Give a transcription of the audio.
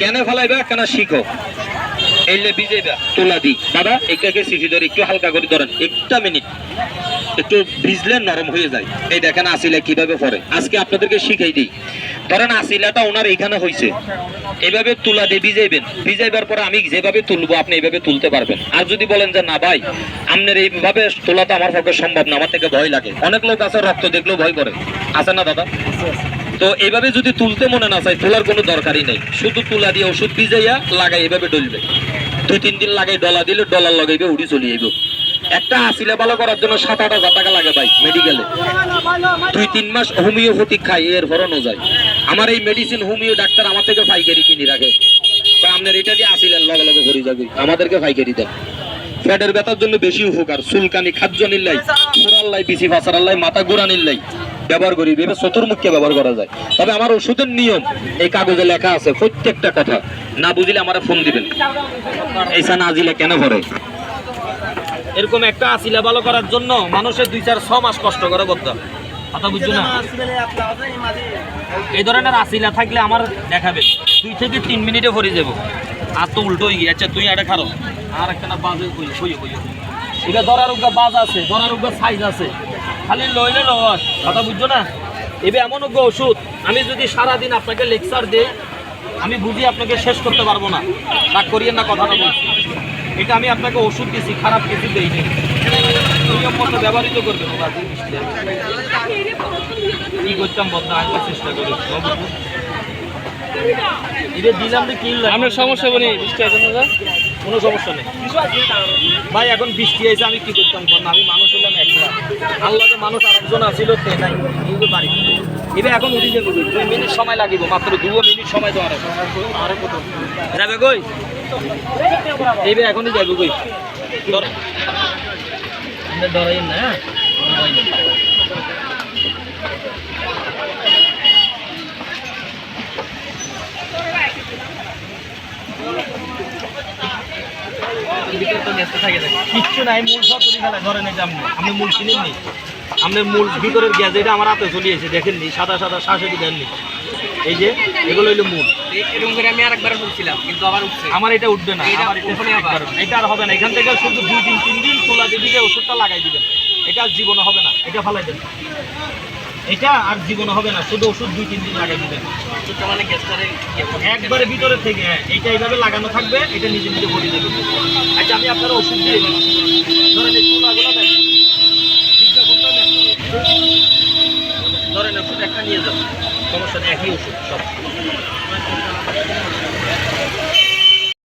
কেন ফেলাইবা, কেন শিখো তোলা দি। দাদা ধরে, একটু হালকা করে ধরেন, একটা মিনিট। একটু ভিজলে নরম হয়ে যায়। এই দেখেন আসিলা কীভাবে পরে। আজকে আপনাদেরকে শিখাই দিই। ধরেন আসিলাটা ওনার এখানে হয়েছে এইভাবে তুলা দিয়ে ভিজাইবেন। ভিজাইবার পরে আমি যেভাবে তুলবো, আপনি এইভাবে তুলতে পারবেন। আর যদি বলেন যে, না ভাই আপনার এইভাবে তোলা তো আমার পক্ষে সম্ভব না, আমার থেকে ভয় লাগে। অনেক লোক আছে, রক্ত দেখলেও ভয় করে। আছে না, দাদা? তো এইভাবে যদি তুলতে মনে না চাই তোলার কোনো দরকারই নেই। শুধু তুলা দিয়ে ওষুধ ভিজাইয়া লাগাই, এভাবে ডলবে। দুই, তিন দিন লাগাই, ডলা দিলে ডলার লাগাইবে, উড়ি চলে যাইব একটা আসিলে ভালো করার জন্য সাত, আট হাজার টাকা লাগে ভাই মেডিকেলে দুই, তিন মাস হোমিওপ্যাথিক খাই, এর ফরনও যায়। আমার এই মেডিসিন হোমিও ডাক্তার আমার থেকে পাইকারি কিনে রাখে। আপনার এটা দিয়ে আসিলেন লগে লগে ভরে যাবে। আমাদেরকে পাইকারি দেন। ফ্যাটের ব্যথার জন্য বেশি উপকার, চুলকানি, খাদ্য নিল্লাই ফুরাল্লাই বিসি ফাসারাল্লাই মাথা গোড়া নিল্লাই ব্যবহার করি ভেবে চতুর্মুখে ব্যবহার করা যায়। তবে আমার ওষুধের নিয়ম, এই কাগজে লেখা আছে, প্রত্যেকটা কথা। না বুঝলে আমার ফোন দিবেন। এইসা না দিলে কেন ভরে? এরকম একটা আসিলা ভালো করার জন্য মানুষের দুই চার ছ মাস কষ্ট করে করতে হয়। কথা বুঝছ না? এই ধরনের আসিলা থাকলে আমার দেখাবে দুই থেকে তিন মিনিটে ভরে যাব। আর তো উল্টো হয়ে গিয়ে আচ্ছা তুই এটা খারো। আর একটা না বাজে কই এটা ধরার উগা বাজ আছে, ধরার উগা সাইজ আছে। খালি লইলে লস কথা বুঝছ না? এবে এমন উগা ওষুধ, আমি যদি সারাদিন আপনাকে লেকচার দেই, আমি বুঝি আপনাকে শেষ করতে পারব না। রাগ করিয়েন না কথাটা বলছি। এটা আমি আপনাকে ওষুধ দিছি, খারাপ কিছু দেইনি। নিয়ম মতো ব্যবহৃত মিষ্টি কি করতাম বদনা আগে চেষ্টা করি। এটা দিলাম যে কি আমরা সমস্যা বলি বৃষ্টি আছে না? কোনো সমস্যা নেই। ভাই, এখন বৃষ্টি হয়েছে, আমি কি করতাম? না আমি মানুষ হলাম একলা আল্লাহ যে মানুষ আরেকজন আছিল, তে নাই। যে বাড়ি। এবার এখন উঠে দুই মিনিট। সময় লাগিব মাত্র দু মিনিট সময় দেওয়ার আছে। আরে কত? যাবে কই? এইবার এখনই যাবে কই? ধর। আপনি ডরাইন না হ্যাঁ ভয় নেই। ভিতরে তো নেচতে থাকে কিচ্ছু নাই মূল সব তুলি ফেলা ধরেন এই যে আপনি আপনি মূল চিনেন নি? আপনার মূল ভিতরের গ্যাস এটা আমার হাতে চলিয়েছে দেখেননি সাদা সাদা শ্বাসে দেননি এই যে এগুলো হইল মূল। এরকম করে আমি আরেকবার বলছিলাম কিন্তু আবার উঠছে। আমার এটা উঠবে না আমার এটা আর হবে না এখান থেকে শুধু দুই দিন তিন দিন তোলা দিয়ে ওষুধটা লাগাই দিবেন। এটা আর জীবনে হবে না এটা ফালাই দেন। এটা আর জীবনে হবে না শুধু ওষুধ দুই তিন দিন লাগাই দিবেন। মানে। একবারে ভিতরে থেকে হ্যাঁ এটা এইভাবে লাগানো থাকবে এটা নিজে নিজে বলে দেবে আচ্ছা আমি আপনার ওষুধ দিয়ে ধরেন এই তুলাগুলো নেন বিজ্ঞাপনটা নেন ধরেন ওষুধ একটা নিয়ে যান সমস্যা নেই একই ওষুধ সব।